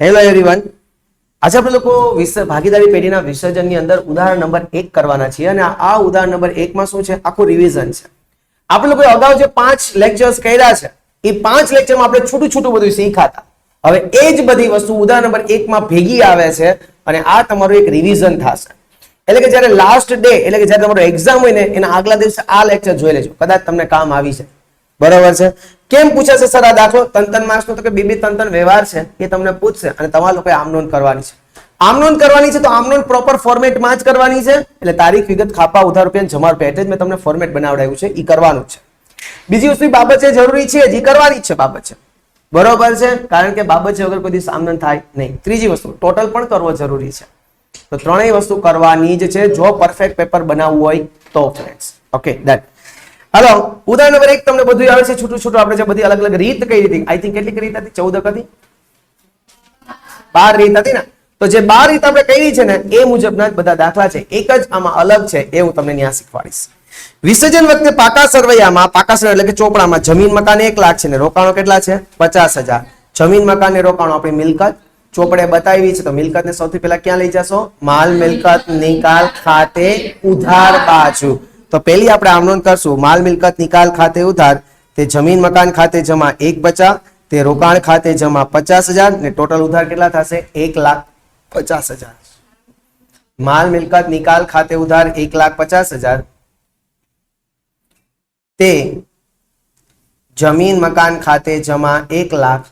Hello everyone આજે આપણે લોકો ભાગીદારી પેઢીના વિસર્જનની અંદર ઉદાહરણ નંબર એક કરવાના છીએ અને આ ઉદાહરણ નંબર એકમાં શું છે? આખું રિવિઝન છે. આપણે લોકો અગાઉ જે પાંચ લેક્ચર્સ કર્યા છે, એ પાંચ લેક્ચરમાં આપણે છૂટું છૂટું બધું શીખાતા. હવે એ જ બધી વસ્તુ ઉદાહરણ નંબર એકમાં ભેગી આવે છે અને આ તમારું એક રિવિઝન થશે. એટલે કે જ્યારે લાસ્ટ ડે એટલે કે જ્યારે તમારો એક્ઝામ હોય ને, એના આગલા દિવસે આ લેક્ચર જોઈ લેજો. કદાચ તમને કામ આવી છે બરોબર છે? કેમ પૂછે છે સર આ દાખલો? તંતન તન નો તો કે બીબી બે તન તન વ્યવહાર છે, એ તમને પૂછશે અને તમારા લોકોએ આમ કરવાની છે. આમ કરવાની છે તો આમ નોંધ પ્રોપર ફોર્મેટમાં જ કરવાની છે. એટલે તારીખ, વિગત, ખાપા, ઉધાર રૂપિયા અને જમા રૂપિયા એટલે જ મેં તમને ફોર્મેટ બનાવડાવ્યું છે એ કરવાનું છે. બીજી વસ્તુ બાબત છે જરૂરી છે જે કરવાની જ છે બાબત છે. બરોબર છે? કારણ કે બાબત છે વગર કોઈ દિવસ થાય નહીં. ત્રીજી વસ્તુ ટોટલ પણ કરવો જરૂરી છે. તો ત્રણેય વસ્તુ કરવાની જ છે. જો પરફેક્ટ પેપર બનાવવું હોય તો ફ્રેન્ડ્સ ઓકે ડન હાલો ઉદાહરણ નંબર એક તમને બધું આવે છે, છૂટું છૂટું આપણે બધી અલગ અલગ રીત કઈ હતી આઈ થિંક કેટલી રીત હતી? ચૌદ હતી? બાર રીત હતી ને? તો જે બાર રીત આપણે કહી છે ને, એ મુજબના જ બધા દાખલા છે. એક જ આમાં અલગ છે, એ હું તમને ત્યાં શીખવાડીશ. વિસર્જન વખતે પાકા સરવૈયામાં, પાકા સરવૈયા એટલે કે ચોપડામાં, જમીન, મકાન એક લાખ છે ને, રોકાણો કેટલા છે? પચાસ હજાર. જમીન, મકાન ને રોકાણો આપણી મિલકત. ચોપડે બતાવી છે, તો મિલકત ને સૌથી પહેલા ક્યાં લઈ જશો? માલ, મિલકત, નિકાલ, ખાતે, ઉધાર બાજુ. તો પહેલી આપણે આમ કરશું, માલ મિલકત નિકાલ ખાતે ઉધાર, તે જમીન મકાન ખાતે જમા એક બચા, તે રોકાણ ખાતે જમા પચાસ હજાર, ને ટોટલ ઉધાર કેટલા થશે? એક લાખ પચાસ હજાર. માલ મિલકત નિકાલ ખાતે ઉધાર એક લાખ પચાસ હજાર. તે જમીન મકાન ખાતે જમા એક લાખ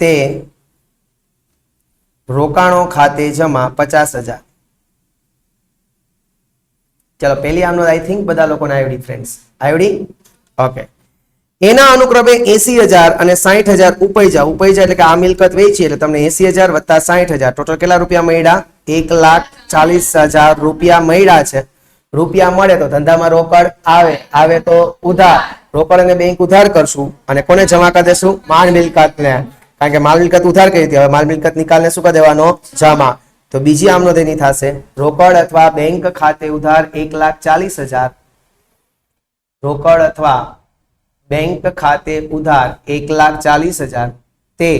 તે રોકાણો ખાતે જમા પચાસ હજાર. ચલો પહેલી આમનો આઈ થિંક બધા લોકોને આવડી ફ્રેન્ડ્સ આવડી ઓકે એના અનુક્રમે એસી હજાર અને સાહીઠ હજાર ઉપૈજા ઉપૈજા એટલે કે આ મિલકત વેચી એટલે તમને એસી હજાર વત્તા સાહીઠ હજાર. ટોટલ કેટલા રૂપિયા મળ્યા? એક લાખ ચાલીસ હજાર રૂપિયા મળ્યા છે. રૂપિયા મળે તો ધંધામાં રોકડ આવે. આવે તો ઉધાર. રોકડ અને બેંક ઉધાર કરશું અને કોને જમા કરી દેશું? માણ મિલકત ને કારણ કે માલ મિલકત ઉધાર કરી હતી. હવે માલ મિલકત નિકાલને શું કરી દેવાનો? જમા. તો બીજી આમનો તેની થશે. રોકડ અથવા બેંક ખાતે ઉધાર એક લાખ ચાલીસ હજાર. રોકડ અથવા બેંક ખાતે ઉધાર એક લાખ ચાલીસ હજાર. તે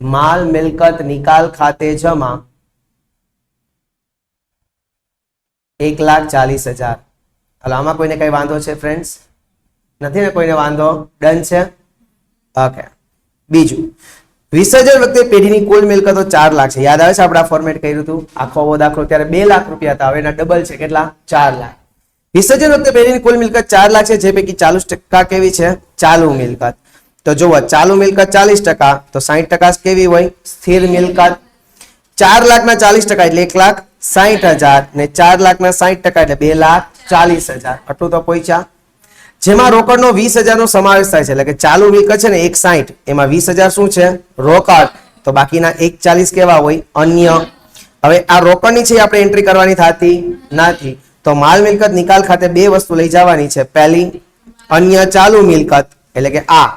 માલ મિલકત નિકાલ ખાતે જમા એક લાખ ચાલીસ હજાર. હાલો, આમાં કોઈને કઈ વાંધો છે ફ્રેન્ડ્સ નથી ને કોઈને વાંધો? ડન છે? ઓકે બીજું વિસર્જન વખતે પેઢીની કુલ મિલકતો ચાર લાખ છે. યાદ આવે છે આપણે ફોર્મેટ કર્યું હતું? આખો આવો દાખલો ત્યારે બે લાખ રૂપિયા હતા. હવે એના ડબલ છે. કેટલા? ચાર લાખ. વિસર્જન વખતે પેઢીની કુલ મિલકત ચાર લાખ છે. જે પૈકી ચાલીસ ટકા કેવી છે? ચાલુ મિલકત. તો જુઓ, ચાલુ મિલકત ચાલીસ ટકા, તો સાહીઠ ટકા કેવી હોય? સ્થિર મિલકત. ચાર લાખના ચાલીસ ટકા એટલે એક લાખ સાહીઠ હજાર. ને ચાર લાખના સાહીઠ ટકા એટલે બે લાખ ચાલીસ હજાર. આટલું તો પહોંચ્યા. જેમાં રોકડનો વીસ હજારનો સમાવેશ થાય છે. એટલે કે ચાલુ મિલકત છે ને એક સાહીઠ એમાં વીસ હજાર શું છે? રોકડ. તો બાકીના એક ચાલીસ કેવા હોય? અન્ય. હવે આ રોકડની છે આપણે એન્ટ્રી કરવાની થતી નથી. તો માલ મિલકત નિકાલ ખાતે બે વસ્તુ લઈ જવાની છે. પહેલી, અન્ય ચાલુ મિલકત, એટલે કે આ.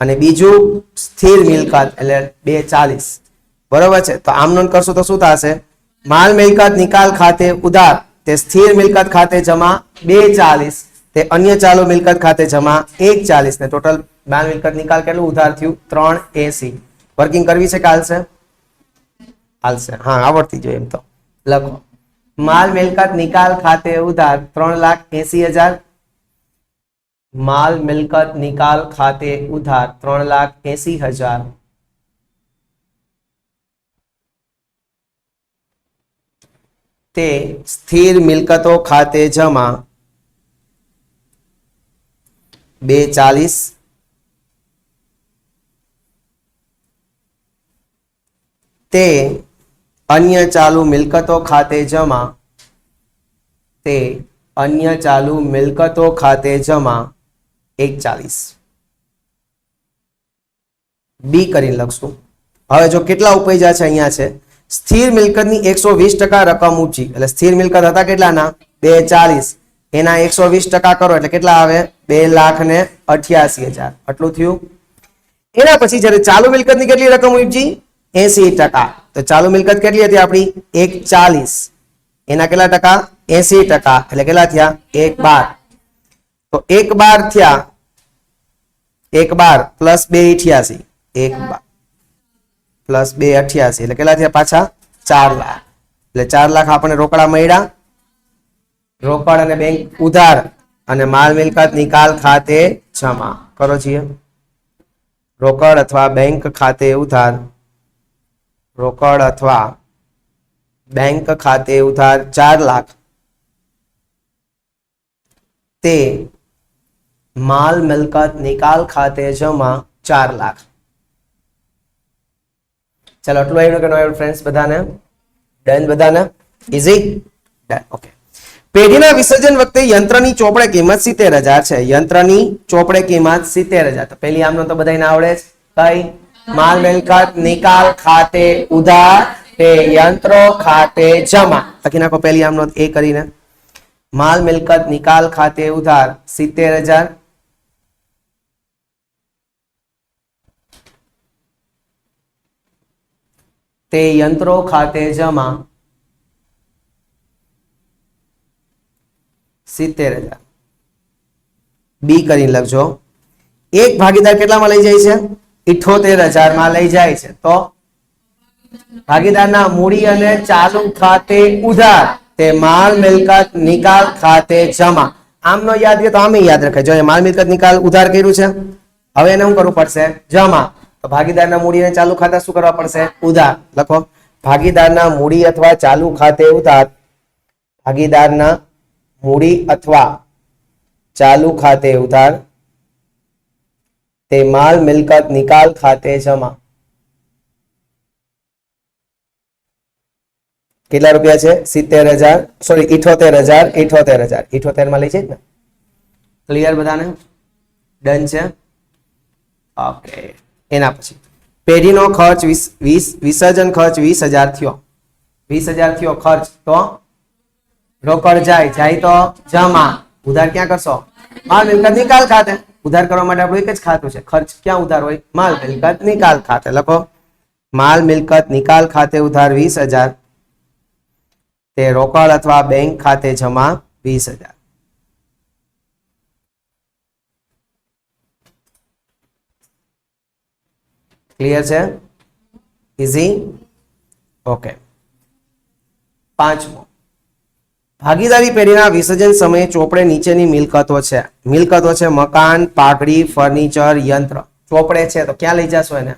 અને બીજું, સ્થિર મિલકત, એટલે બે ચાલીસ બરોબર છે? તો આમ નોંધ કરશું તો શું થશે? માલ મિલકત નિકાલ ખાતે ઉધાર. તે સ્થિર મિલકત ખાતે જમા બે ચાલીસ તે અન્ય ચાલુ મિલકત ખાતે જમા એક ચાલીસ ને ટોટલ માલ મિલકત નિકાલ કેટલું? ઉધાર થયું ત્રણ એસી. વર્કિંગ કરવી છે કે હાલશે? હાલશે. હા, આવડતી જોઈએ એમ તો. લખો. માલ મિલકત નિકાલ ખાતે ઉધાર ત્રણ લાખ એસી હજાર. માલ મિલકત નિકાલ ખાતે ઉધાર ત્રણ લાખ એસી હજાર. તે સ્થિર મિલકતો ખાતે જમા બે ચાલીસ તે અન્ય ચાલુ મિલકતો ખાતે જમા. તે અન્ય ચાલુ મિલકતો ખાતે જમા એક ચાલીસ બી કરીને લખશું. હવે જો કેટલા ઉપૈજા છે અહીંયા છે? સ્થિર મિલકતની એકસો વીસ ટકા રકમ ઊંચી. એટલે સ્થિર મિલકત હતા કેટલાના? બે ચાલીસ એના એકસો વીસ ટકા કરો એટલે કેટલા આવે? બે લાખ ને અઠ્યાસી હજાર. આટલું થયું. એના પછી જ્યારે ચાલુ મિલકતની કેટલી રકમ ઉપજી એસી ટકા. તો ચાલુ મિલકત કેટલી હતી આપણી? એક ચાલીસ. એના કેટલા ટકા? એસી ટકા. એટલે કેટલા થયા? એક બાર. તો એક બાર થયા. એક બાર પ્લસ બે અઠ્યાસી. એક બાર. પ્લસ બે અઠ્યાસી. એટલે કેટલા થયા પાછા? ચાર લાખ. એટલે ચાર લાખ આપણને રોકડા મળ્યા. રોકડ અને બેંક ઉધાર અને માલ મિલકત નિકાલ ખાતે જમા. કરો છીએ રોકડ અથવા બેંક ખાતે ઉધાર. રોકડ અથવા બેંક ખાતે ઉધાર ચાર લાખ. તે માલ મિલકત નિકાલ ખાતે જમા ચાર લાખ. ચાલો, આટલું આવ્યું કે નો ફ્રેન્ડ્સ બધાને? ડન બધાને? ઇઝી ડન ઓકે પેઢીના વિસર્જન વખતે યંત્રની ચોપડે કિંમત સિત્તેર હજાર છે. યંત્રની ચોપડે કિંમત સિત્તેર હજાર. પેલી આમનો તો બધાને આવડે છે કઈ માલ મિલકત, નિકાલ ખાતે ઉધાર, તે યંત્રો ખાતે જમા. લખી નાખો પેલી આમનો એ કરીને. માલ મિલકત, નિકાલ ખાતે ઉધાર, સિત્તેર હજાર. તે યંત્રો ખાતે જમા. સિત્તેર હજાર. બી કરી લખજો. એક ભાગીદાર કેટલામાં લઈ જાય છે? ઇઠોતેર હજારમાં લઈ જાય છે. તો ભાગીદારના મૂડી અને ચાલુ ખાતે ઉધાર તે માલ મિલકત નિકાલ ખાતે જમા. આમનો યાદ રહે તો આમે યાદ રાખે. જો માલ મિલકત નિકાલ ઉધાર કર્યું છે, હવે એને શું કરવું પડશે? જમા. તો ભાગીદારના મૂડી અને ચાલુ ખાતા શું કરવા પડશે? ઉધાર. લખો. ભાગીદારના મૂડી અથવા ચાલુ ખાતે ઉધાર. ભાગીદારના મૂડી અથવા ચાલુ ખાતે ઉધાર તે માલ મિલકત નિકાલ ખાતે જમા. કેટલા રૂપિયા છે? સિત્તેર હજાર. સોરી ઇઠોતેર હજાર ઇઠોતેર હજાર. ઇઠોતેરમાં લઈ છે ને? ક્લિયર બધાને? ડન છે? ઓકે એના પછી. પેઢીનો ખર્ચ વીસ વીસ, વિસર્જન ખર્ચ વીસ હજાર થયો. વીસ હજાર થયો ખર્ચ તો રોકડ જાય જાય તો જમા. ઉધાર ક્યાં કરશો? માલ મિલકત નિકાલ ખાતે. ઉધાર કરવા માટે આપણું એક જ ખાતું છે. ખર્ચ ક્યાં ઉધાર હોય? માલ મિલકત નિકાલ ખાતે. લખો. માલ મિલકત નિકાલ ખાતે ઉધાર વીસ હજાર. તે રોકડ અથવા બેંક ખાતે જમા વીસ હજાર. ક્લિયર છે? ઇઝી ઓકે પાંચમો. ભાગીદારી પેઢીના વિસર્જન સમયે ચોપડે નીચેની મિલકતો છે. મિલકતો છે મકાન, પાઘડી, ફર્નિચર, યંત્ર. ચોપડે છે, તો ક્યાં લઈ જશો એને?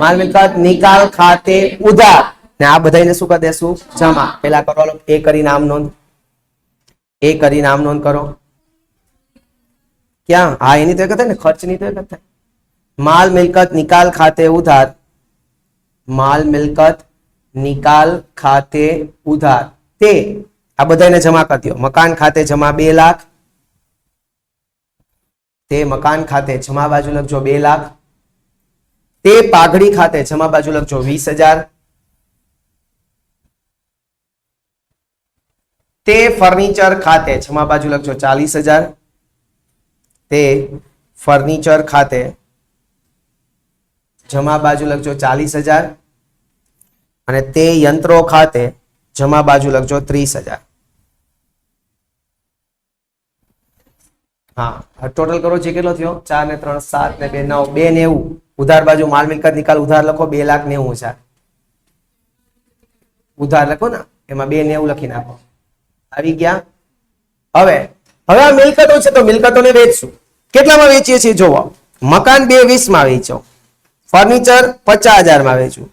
માલ મિલકત, નિકાલ, ખાતે, ઉધાર. ને આ બધાને શું કરી દેશું? જમા. પેલા કરો એ કરી નામ નોંધ. એ કરી નામ નોંધ કરો. ક્યાં? હા, એની તો એક થાય ને, ખર્ચની તો એક થાય. માલ મિલકત, નિકાલ, ખાતે, ઉધાર. માલ મિલકત, નિકાલ, ખાતે, ઉધાર. તે આ બધાને જમા કરી દો મકાન ખાતે જમા બે લાખ. તે મકાન ખાતે જમા બાજુ લખજો બે લાખ. તે પાઘડી ખાતે જમા બાજુ લખજો વીસ હજાર. તે ફર્નિચર ખાતે જમા બાજુ લખજો ચાલીસ હજાર. તે ફર્નિચર ખાતે જમા બાજુ લખજો ચાલીસ હજાર. અને તે યંત્રો ખાતે જમા બાજુ લખજો ત્રીસ હજાર. હા. ટોટલ કરો છે કેટલો થયો? ચાર ને ત્રણ, સાત ને બે, નવ, બે નેવું ઉધાર બાજુ માલ મિલકત નિકાલ, ઉધાર લખો, બે લાખ નેવું હજાર ઉધાર લખો ને, એમાં બે નેવું લખી નાખો. આવી ગયા. હવે હવે આ મિલકતો છે તો મિલકતોને વેચશું. કેટલામાં વેચીએ છીએ? જોવો. મકાન બે વીસમાં વેચો ફર્નિચર પચાસ હજારમાં વેચું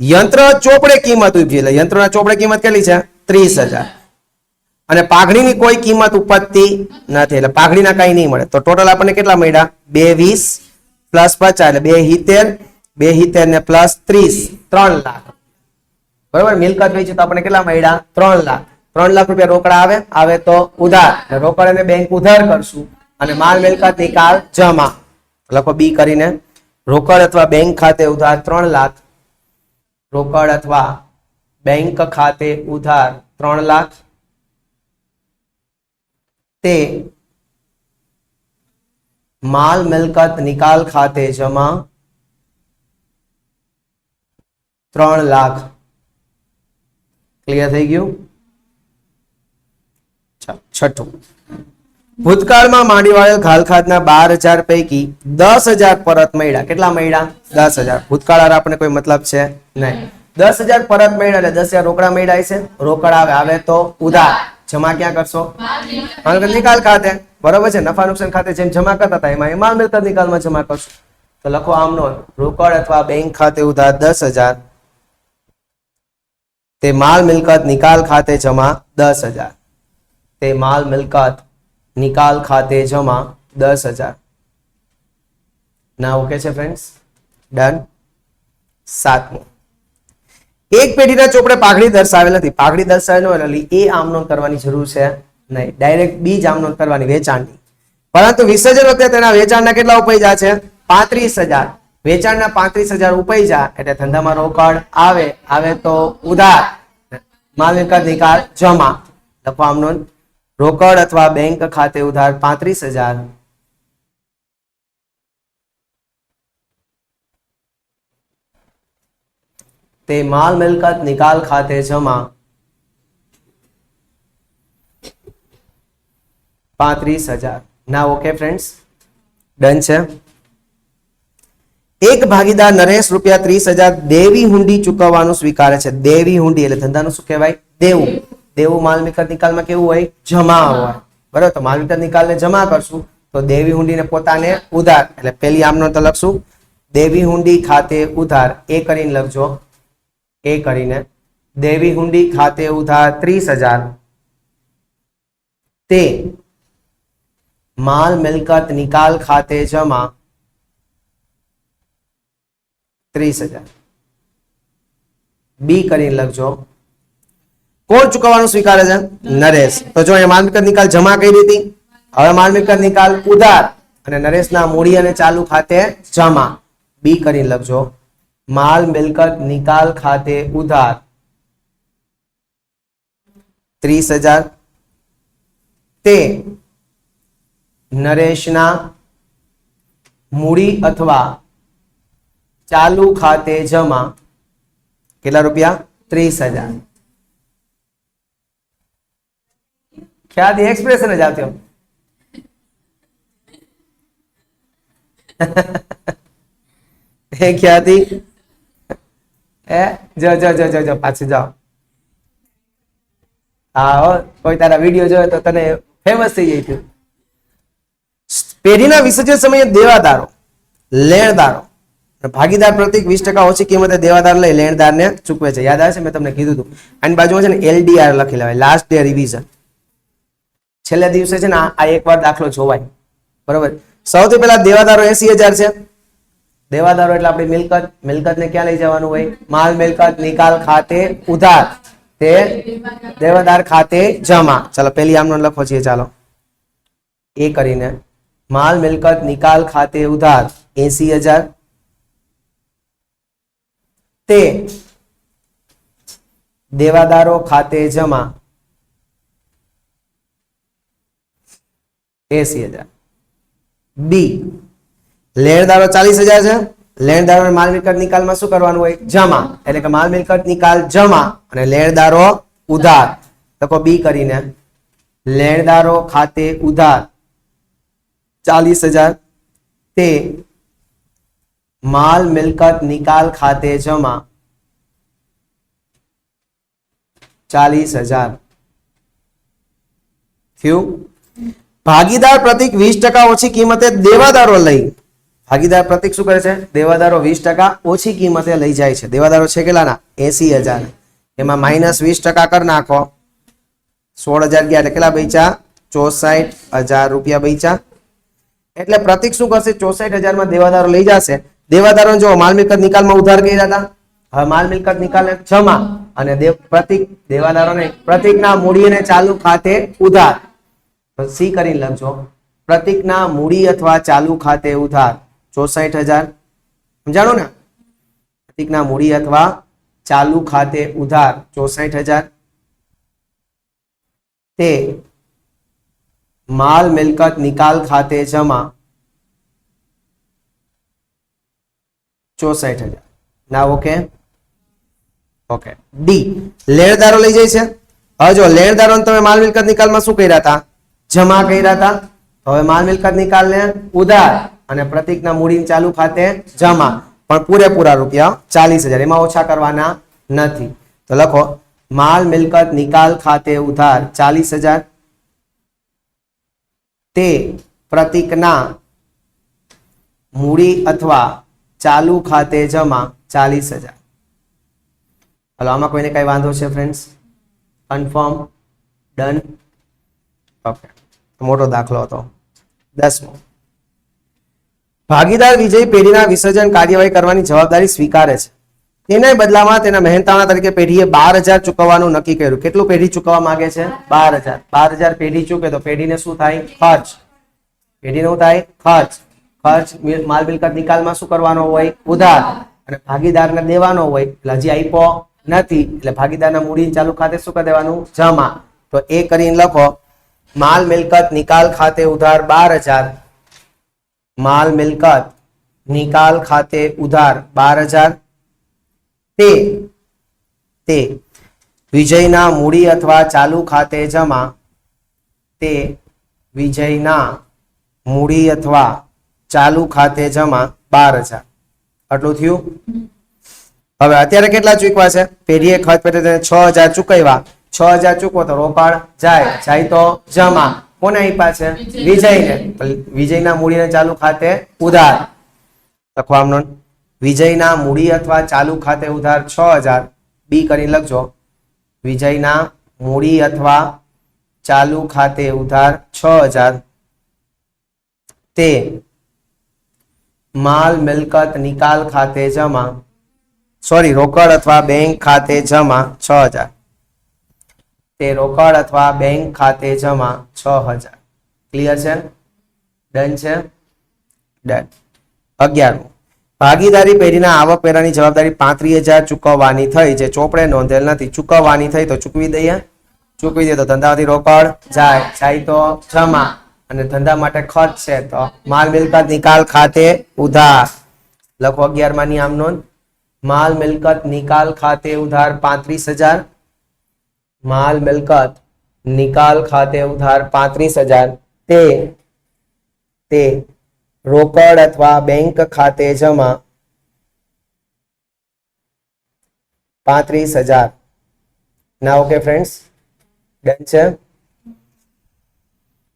યંત્ર ચોપડે કિંમત ઊભી એટલે યંત્રના ચોપડે કિંમત કેટલી છે? ત્રીસ હજાર. અને પાઘડીની કોઈ કિંમત ઉપજતી નથી, એટલે પાઘડીના કઈ નહીં મળે. તો ટોટલ આપણને કેટલા મળ્યા? બે વીસ પ્લસ પચાસ, એટલે બે હિતેર બે હિતેર ને પ્લસ ત્રીસ, ત્રણ લાખ બરોબર? મિલકત વેચી તો આપણે કેટલા મળ્યા? ત્રણ લાખ. ત્રણ લાખ રૂપિયા રોકડા આવે આવે તો ઉધાર. રોકડ અને બેંક ઉધાર કરશું અને માલ મિલકત નિકાલ જમા. લખો બી કરીને, રોકડ અથવા બેંક ખાતે ઉધાર ત્રણ લાખ. રોકડ અથવા બેંક ખાતે ઉધાર ત્રણ લાખ. તે માલ મિલકત નિકાલ ખાતે જમા ત્રણ લાખ. ક્લિયર થઈ ગયું? છઠ્ઠું. ભૂતકાળમાં માંડી વાળેલ ખાલખાદના બાર હજાર પૈકી દસ હજાર પરત મળ્યા. કેટલા મળ્યા? દસ હજાર. ભૂતકાળ હારે આપણને કોઈ મતલબ છે? નહીં. દસ હજાર પરત મળ્યા એટલે દસ હજાર રોકડા મળ્યા છે રોકડ આવે આવે તો ઉધાર. જમા ક્યાં કરશો? નિકાલ ખાતે? બરોબર છે, નફા નુકસાન ખાતે જેમ જમા કરતા હતા, એમાં એ માલ મિલકત નિકાલમાં જમા કરશો. તો લખો આમનો રોકડ અથવા બેંક ખાતે ઉધાર દસ હજાર. તે માલ મિલકત નિકાલ ખાતે જમા દસ હજાર. તે માલ મિલકત નિકાલ ખાતે જમા દસ હજાર. ના, ઓકે છે ફ્રેન્ડ્સ ડન સાતમું. એક પેઢીના ચોપડે પાઘડી દર્શાવેલ નથી પાઘડી દર્શાવેલ હોય એટલે એ આમનોંધ કરવાની જરૂર છે નહીં. ડાયરેક્ટ બીજ આમનોંધ કરવાની, વેચાણની. પરંતુ વિસર્જન વખતે તેના વેચાણના કેટલા ઉપૈજા છે? પાંત્રીસ હજાર. વેચાણના પાંત્રીસ હજાર ઉપૈજા એટલે ધંધામાં રોકડ આવે આવે તો ઉધાર. માલ મિલકત જમા. લખવા આમનોંધ રોકડ અથવા બેંક ખાતે ઉધાર પાંત્રીસ હજાર. તે માલ મિલકત નિકાલ ખાતે જમા. પાંત્રીસ હજાર. ના ઓકે ફ્રેન્ડ્સ ડન છે. એક ભાગીદાર નરેશ રૂપિયા ત્રીસ હજાર દેવી હુંડી ચૂકવવાનું સ્વીકારે છે. દેવી હુંડી એટલે ધંધાનું શું કહેવાય? દેવું. દેવું માલ મિલકત નિકાલમાં કેવું હોય? જમા હોય. બરાબર? તો માલ મિલકત નિકાલને જમા કરશું તો દેવી હુંડીને પોતાને ઉધાર. એટલે પેલી આમનો તો લખશું. દેવી હુંડી ખાતે ઉધાર. એ કરીને લખજો. એ કરીને દેવી હુંડી ખાતે ઉધાર ત્રીસ હજાર. તે માલ મિલકત નિકાલ ખાતે જમા ત્રીસ હજાર. બી કરીને લખજો. કોણ ચૂકવવાનું સ્વીકારે છે? નરેશ. તો જો અહીંયા માલ નિકાલ જમા કરી દીધી. હવે માલ મિલકત નિકાલ ઉધાર. અને નરેશના મૂડી અને ચાલુ ખાતે જમા. બી કરીને લખજો. માલ મિલકત નિકાલ ખાતે ઉધાર ત્રીસ હજાર તે નરેશના મૂડી અથવા ચાલુ ખાતે જમા કેટલા રૂપિયા ત્રીસ હજાર ખ્યાતિ એક્સપ્રેશન જ આવતી એ ખ્યાતિ એ? જો જો જો જો જો પાછું જાઓ. હા કોઈ તારા વીડિયો જોયો તો તને ફેમસ થઈ જાય તું પેઢીના વિસર્જન સમયે દેવાદારો, લેણદારો ભાગીદાર પ્રતિક વીસ ટકા ઓછી કિંમતે દેવાદાર લઈ લેણદારને ચૂકવે છે. યાદ આવે છે? મેં તમને કીધું હતું. આની બાજુમાં છે ને એલડીઆર લખી લેવાય લાસ્ટ ડે રિવિઝન છેલ્લા દિવસે છે ને આ આ એકવાર દાખલો જોવાય. બરોબર? સૌથી પહેલા દેવાદારો એસી હજાર છે. દેવાદારો એટલે આપણી મિલકત મિલકત ને ક્યાં લઈ જવાનું હોય? માલ, મિલકત, નિકાલ ખાતે ઉધાર. તે દેવાદાર ખાતે જમા. ચાલો પેલી આમનો લખો છીએ, ચાલો. એ કરીને. માલ, મિલકત, નિકાલ ખાતે ઉધાર. એસી હજાર. તે દેવાદારો ખાતે જમા. એસી હજાર. બી લેણદારો ચાલીસ હજાર છે. લેણદારો માલ મિલકત નિકાલમાં શું કરવાનું હોય? જમા. એટલે કે માલ મિલકત નિકાલ જમા અને લેણદારો ઉધાર. લખો બી કરીને. લેણદારો ખાતે ઉધાર. ચાલીસ હજાર. તે માલ મિલકત નિકાલ ખાતે જમા. ચાલીસ હજાર. થયું? ભાગીદાર પ્રતિક વીસ ટકા ઓછી કિંમતે દેવાદારો લઈ. ભાગીદાર પ્રતિક શું કરે છે? દેવાદારો વીસ ટકા ઓછી કિંમતે લઈ જાય છે. દેવાદારો છે કેટલાના? એસી હજાર. એમાં માઇનસ વીસ ટકા કરી નાખો. સોળ હજાર ગયા એટલે કેટલા બૈચા ચોસઠ હજાર રૂપિયા બૈચા એટલે પ્રતિક શું કરશે? ચોસઠ હજારમાં દેવાદારો લઈ જશે. દેવાદારો જો માલ મિલકત નિકાલમાં ઉધાર કર્યા હતા. હવે માલ મિલકત નિકાલ જમા. અને દેવ, પ્રતિક, દેવાદારોને પ્રતિકના મૂડીને ચાલુ ખાતે ઉધાર. સી કરી લખજો. પ્રતિકના મૂડી અથવા ચાલુ ખાતે ઉધાર. ચોસઠ હજાર. સમજાણો ને? પ્રતિકના મૂડી અથવા ચાલુ ખાતે ઉધાર ચોસઠ હજાર. તે માલ મિલકત નિકાલ ખાતે જમા ચોસઠ હજાર. ના ઓકે ઓકે ડી લેણદારો લઈ જાય છે? હવે જો લેણદારો તમે માલ મિલકત નિકાલમાં શું કર્યા હતા? જમા કર્યા હતા? હવે માલ મિલકત નિકાલને ઉધાર. અને પ્રતિકના મૂડીની ચાલુ ખાતે જમા. પણ પૂરેપૂરા રૂપિયા ચાલીસ હજાર. એમાં ઓછા કરવાના નથી. તો લખો, માલ મિલકત નિકાલ ખાતે ઉધાર ચાલીસ હજાર. તે પ્રતિકના મૂડી અથવા ચાલુ ખાતે જમા ચાલીસ હજાર. હલો, આમાં કોઈને કઈ વાંધો છે ફ્રેન્ડ્સ કન્ફર્મ ડન ઓકે મોટો દાખલો હતો. દસમો. ભાગીદાર વિજય પેઢીના વિસર્જન કાર્યવાહી કરવાની જવાબદારી સ્વીકારે છે. તેના બદલામાં તેના મહેનતાણા તરીકે પેઢીએ બાર હજાર ચૂકવવાનું નક્કી કર્યું. કેટલું પેઢી ચૂકવવા માંગે છે? બાર હજાર. બાર હજાર પેઢી ચૂકે તો પેઢીને શું થાય? ખર્ચ. પેઢીને શું થાય? ખર્ચ. ખર્ચ માલ મિલકત નિકાલમાં શું કરવાનો હોય? ઉધાર. અને ભાગીદારને દેવાનો હોય. એટલે હજી આપ્યો નથી. એટલે ભાગીદારના મૂડી ચાલુ ખાતે શું કરી દેવાનું? જમા. તો એ કરીને લખો, માલ મિલકત નિકાલ ખાતે ઉધાર બાર હજાર. માલ મિલકત, નિકાલ ખાતે ઉધાર બાર હજાર. તે તે વિજયના મૂડી અથવા ચાલુ ખાતે જમા. તે વિજયના મૂડી અથવા ચાલુ ખાતે જમા બાર હજાર. આટલું થયું? હવે અત્યારે કેટલા ચૂકવા છે? પેઢીએ ખર્ચ પેટે છ હજાર ચૂકવ્યા. છ હજાર ચૂકવો તો રોકડ જાય જાય તો જમા. કોને આપ્યા છે? વિજયને. વિજયના મૂડીને ચાલુ ખાતે ઉધાર. આમનો. વિજયના મૂડી અથવા ચાલુ ખાતે ઉધાર છ હજાર. બી કરી લખજો. વિજયના મૂડી અથવા ચાલુ ખાતે ઉધાર છ હજાર. તે માલ મિલકત નિકાલ ખાતે જમા. સોરી, રોકડ અથવા બેંક ખાતે જમા છ હજાર. તે રોકડ અથવા બેંક ખાતે જમા છ હજાર. ક્લિયર છે? ડન છે? ડન અગિયારમું. ભાગીદારી પેઢીના આવકવેરાની જવાબદારી પાંત્રીસ હજાર ચૂકવવાની થઈ જે ચોપડે નોંધેલ નથી. ચૂકવવાની થઈ તો ચૂકવી દઈએ. ચૂકવી દઈએ તો ધંધામાંથી રોકડ જાય જાય તો જમા. અને ધંધા માટે ખર્ચ છે તો માલ મિલકત નિકાલ ખાતે ઉધાર. લખો અગિયારની આમ નોંધ. માલ મિલકત નિકાલ ખાતે ઉધાર પાંત્રીસ હજાર. માલ મિલકત, નિકાલ ખાતે ઉધાર પાંત્રીસ હજાર, તે તે રોકડ અથવા બેંક ખાતે જમા પાંત્રીસ હજાર. ના ઓકે ફ્રેન્ડ્સ ડન છે?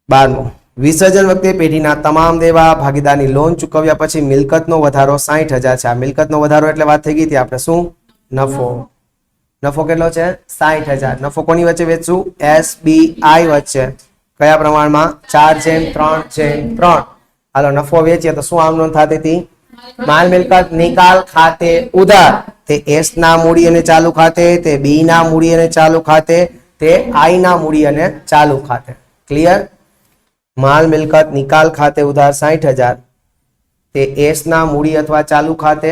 બારમું. વિસર્જન વખતે પેઢીના તમામ દેવા ભાગીદારની લોન ચૂકવ્યા પછી મિલકતનો વધારો સાઈઠ હજાર છે. આ મિલકતનો વધારો એટલે વાત થઈ ગઈ હતી આપણે શું? નફો. નફો કેટલો છે? સાઠ હજાર. નફો કોની વચ્ચે વેચશું એસ બી આઈ વચ્ચે. કયા પ્રમાણમાં? ચાર જેમ ત્રણ જેમ ત્રણ. હાલો, નફો વેચીએ તો શું આમ નોંધ થતી હતી? માલ મિલકત નિકાલ ખાતે ઉધાર. તે એસ ના મૂડી અને ચાલુ ખાતે, તે બી ના મૂડી અને ચાલુ ખાતે, તે આઈ ના મૂડી અને ચાલુ ખાતે. ક્લિયર માલ મિલકત નિકાલ ખાતે ઉધાર સાઠ હજાર. તે એસ ના મૂડી અથવા ચાલુ ખાતે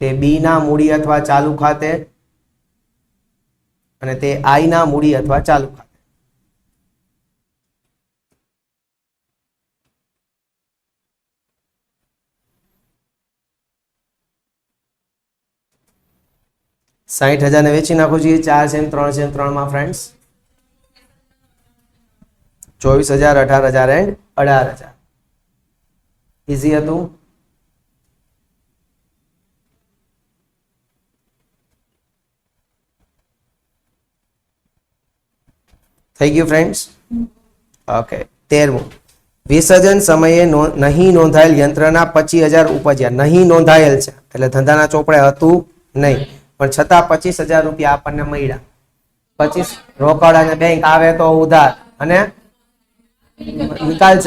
તે બી ના મૂડી અથવા ચાલુ ખાતે અને તે આઈ ના મૂડી અથવા ચાલુ ખાતે. સાહીઠ હજાર ને વેચી નાખો જોઈએ ચાર છે ત્રણ છે ત્રણમાં ફ્રેન્ડ્સ ચોવીસ હજાર, અઢાર હજાર એન્ડ અઢાર હજાર. ઇઝી હતું? થઈ ગયું ફ્રેન્ડ્સ ઓકે તેરમું. વિસર્જન સમયે નહીં નોંધાયેલ યંત્રના પચીસ હજાર ઉપજ્યા. નહીં નોંધાયેલ છે, એટલે ધંધાના ચોપડે હતું નહીં. પણ છતાં પચીસ હજાર રૂપિયા આપણને મળ્યા. પચીસ રોકડ અને બેંક આવે તો ઉધાર. અને નિકાલ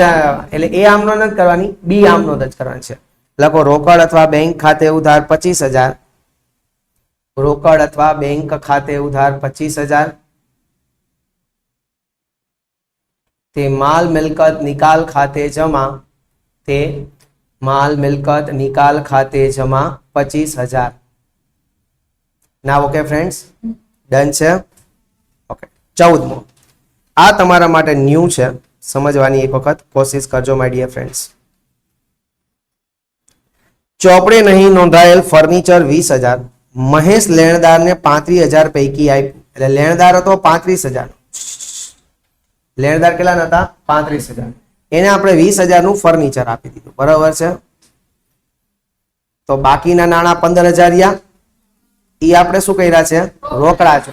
એટલે એ આમનો નથી કરવાની, બી આમનો જ કરવાની છે. લખો, રોકડ અથવા બેંક ખાતે ઉધાર પચીસ હજાર. રોકડ અથવા બેંક ખાતે ઉધાર પચીસ હજાર. તે માલ મિલકત નિકાલ ખાતે જમા તે માલ મિલકત નિકાલ ખાતે જમા પચીસ હજાર. ના ઓકે ફ્રેન્ડ્સ ડન છે? ઓકે ચૌદમો. આ તમારા માટે ન્યૂ છે. સમજવાની એક વખત કોશિશ કરજો માય ડિયર ફ્રેન્ડ્સ ચોપડે નહીં નોંધાયેલ ફર્નિચર વીસ હજાર. મહેશ લેણદારને પાંત્રીસ હજાર પૈકી આપ્યું. એટલે લેણદાર હતો પાંત્રીસ હજાર. લેણદાર કેટલા હતા? પાંત્રીસ હજાર. એને આપણે વીસ હજારનું ફર્નિચર આપી દીધું. બરાબર છે? તો બાકીના નાણાં પંદર હજાર એ આપણે શું કર્યા છે? રોકડા છે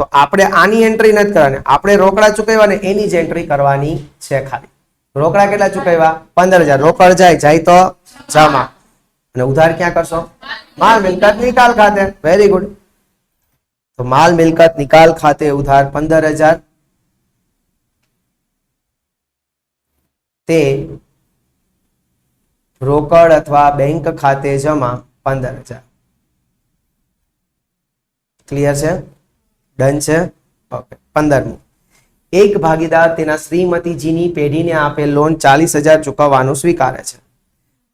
તો આપણે આની એન્ટ્રી નથી કરવાની. આપણે રોકડા ચૂકવ્યા ને એની જ એન્ટ્રી કરવાની છે ખાલી. રોકડા કેટલા ચૂકવ્યા? પંદર હજાર. રોકડ જાય જાય તો જમા. અને ઉધાર ક્યાં કરશો? માલ મિલકત નિકાલ ખાતે. વેરી ગુડ તો માલ મિલકત નિકાલ ખાતે ઉધાર પંદર હજાર. તે રોકડ અથવા બેંક ખાતે જમા પંદર હજાર. ક્લિયર છે? ડન છે? ઓકે પંદરમું. એક ભાગીદાર તેના શ્રીમતીજીની પેઢીને આપેલ લોન ચાલીસ હજાર ચૂકવવાનું સ્વીકારે છે.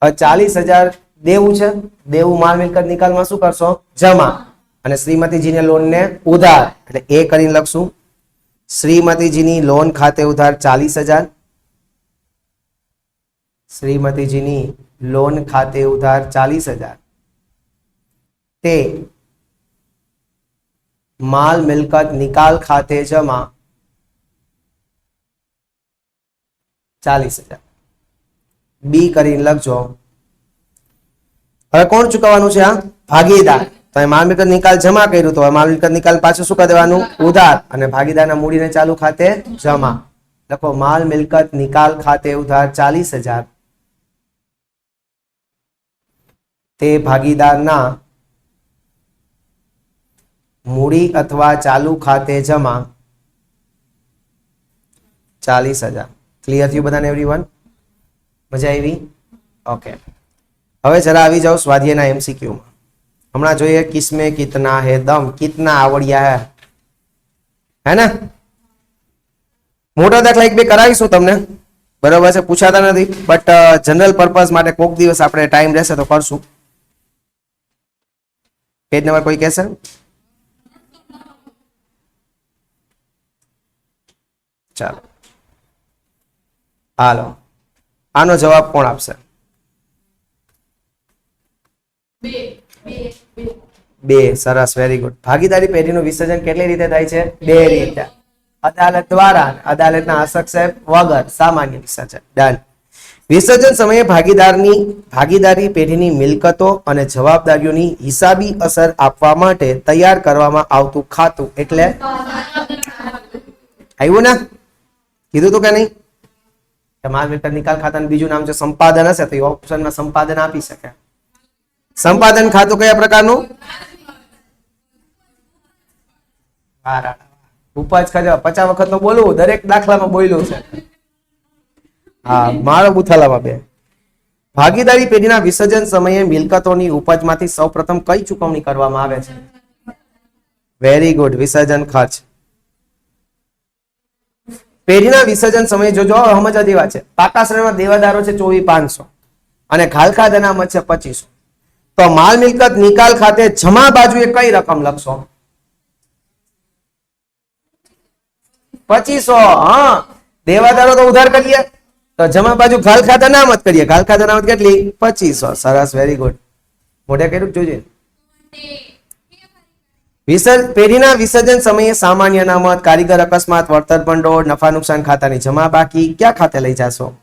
ચાલીસ હજાર દેવું છે? દેવું માલ મિલકત નિકાલમાં શું કરશો? જમા. અને શ્રીમતીજીને લોનને ઉધાર. એટલે એ કરીને લખશું. શ્રીમતીજીની લોન ખાતે ઉધાર ચાલીસ હજાર. શ્રીમતીજીની લોન ખાતે ઉધાર ચાલીસ હજાર. તે માલ મિલકત નિકાલ ખાતે જમા ચાલીસ હજાર. બી કરીને લખજો. હવે કોણ ચૂકવવાનું છે આ? ભાગીદાર. તો માલ મિલકત નિકાલ જમા કર્યું તો માલ મિલકત નિકાલ પાછું શું કરી દેવાનું? ઉધાર. અને ભાગીદારના મૂડીને ચાલુ ખાતે જમા. લખો માલ મિલકત નિકાલ ખાતે ઉધાર ચાલીસ હજાર. તે ભાગીદારના મૂડી અથવા ચાલુ ખાતે જમા ચાલીસ હજાર. ક્લિયર થયું બધાને એવરીવન મજા આવી? ઓકે હવે જરા આવી જાઓ સ્વાધ્યાયના એમસીક્યુમાં હમણાં જોઈએ કિસમે કિતના હે દમ, કિતના આવડ્યા હે. હે ને? મોટા દાખલા એક બે કરાવીશું તમને. બરોબર છે, પૂછાતા નથી. બટ જનરલ પર્પઝ માટે કોક દિવસ આપણે ટાઈમ રહેશે તો કરશું. પેજ નંબર કોઈ કહેશે? ચાલો. હાલો. આનો જવાબ કોણ આપશે? બે, સરસ વેરી ગુડ ભાગીદારી પેઢીનું વિસર્જન કેટલી રીતે થાય છે? બે રીતે. અદાલત દ્વારા, અદાલતના અદાલતના હસ્તક્ષેપ વગર સામાન્ય વિસર્જન. ડન વિસર્જન સમયે ભાગીદારની, ભાગીદારી પેઢીની મિલકતો અને જવાબદારીઓની હિસાબી અસર આપવા માટે તૈયાર કરવામાં આવતું ખાતું એટલે આવ્યું ને? કીધું તું કે નહીં? નિકાલ ખાતાનું બીજું નામ છે સંપાદન હશે, તો એ ઓપ્શનમાં સંપાદન આપી શકે. સંપાદન ખાતું કયા પ્રકારનું? ઉપજ ખાતે પચાસ વખત તો બોલવું, દરેક દાખલામાં બોલ્યું છે. હા, મારો બુથાલામાં બે. ભાગીદારી પેઢીના વિસર્જન સમયે મિલકતોની ઉપજમાંથી સૌપ્રથમ કઈ ચૂકવણી કરવામાં આવે છે? વેરી ગુડ વિસર્જન ખર્ચ. પેઢીના વિસર્જન સમયે જોજો હવે દેવા છે. પાકાશ્રયમાં દેવાદારો છે ચોવીસ પાંચસો અને ખાલખા અનામત છે પચીસો. તો માલ મિલકત નિકાલ ખાતે જમા બાજુએ કઈ રકમ લખશો? પચીસો, હા. દેવાદારો તો ઉધાર કરીએ. તો જમા બાજુ ઘાલ ખાતા અનામત કરીએ. ઘાલ ખાતા અનામત કેટલી? પચીસો. સરસ વેરી ગુડ મોઢે કર્યું જોજે? વિસર્જ પેઢીના વિસર્જન સમયે સામાન્ય અનામત કારીગર અકસ્માત, વળતર ભંડોળ, નફા નુકસાન ખાતાની જમા બાકી ક્યાં ખાતે લઈ જાશો?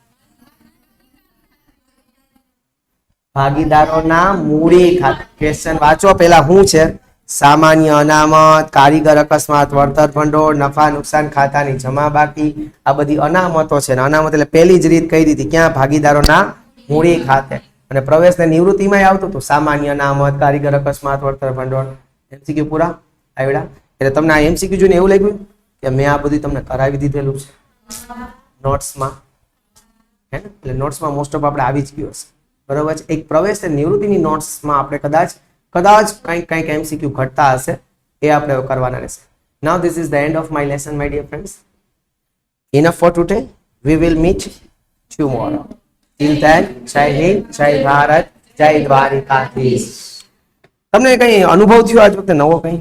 ભાગીદારોના મૂડી ખાતે. ક્વેશ્ચન વાંચો. પેલા હું છે? સામાન્ય અનામત, કારીગર અકસ્માત, વળતર ભંડોળ, નફા, નુકસાન, ખાતાની જમા બાકી, આ બધી અનામતો છે ને અનામત એટલે પહેલી જ રીત કહી દીધી, ક્યાં ભાગીદારોના મૂડી ખાતે. અને પ્રવેશ ને નિવૃત્તિમાં આવતું હતું. સામાન્ય અનામત, કારીગર અકસ્માત, વળતર ભંડોળ, એમસીક્યુ પૂરા આવડા એટલે તમને આ એમસીક્યુ જોઈને એવું લાગ્યું કે મેં આ બધું તમને કરાવી દીધેલું છે. નોટ્સમાં. હે એટલે નોટ્સમાં મોસ્ટ ઓફ આપણે આવી જ ગયું હશે. બરોબર છે? એક પ્રવેશ નિવૃત્તિની નોટ્સમાં આપણે કદાચ કદાચ કંઈક કંઈક એમસીક્યુ ઘટતા હશે એ આપણે હવે કરવાના રહેશે now this is the end of my lesson my dear friends enough for today we will meet tomorrow. Till then જય હિન્દ જય ભારત જય દ્વારિકાધીશ તમને કઈ અનુભવ થયો આજ વખતે? નવો કઈ?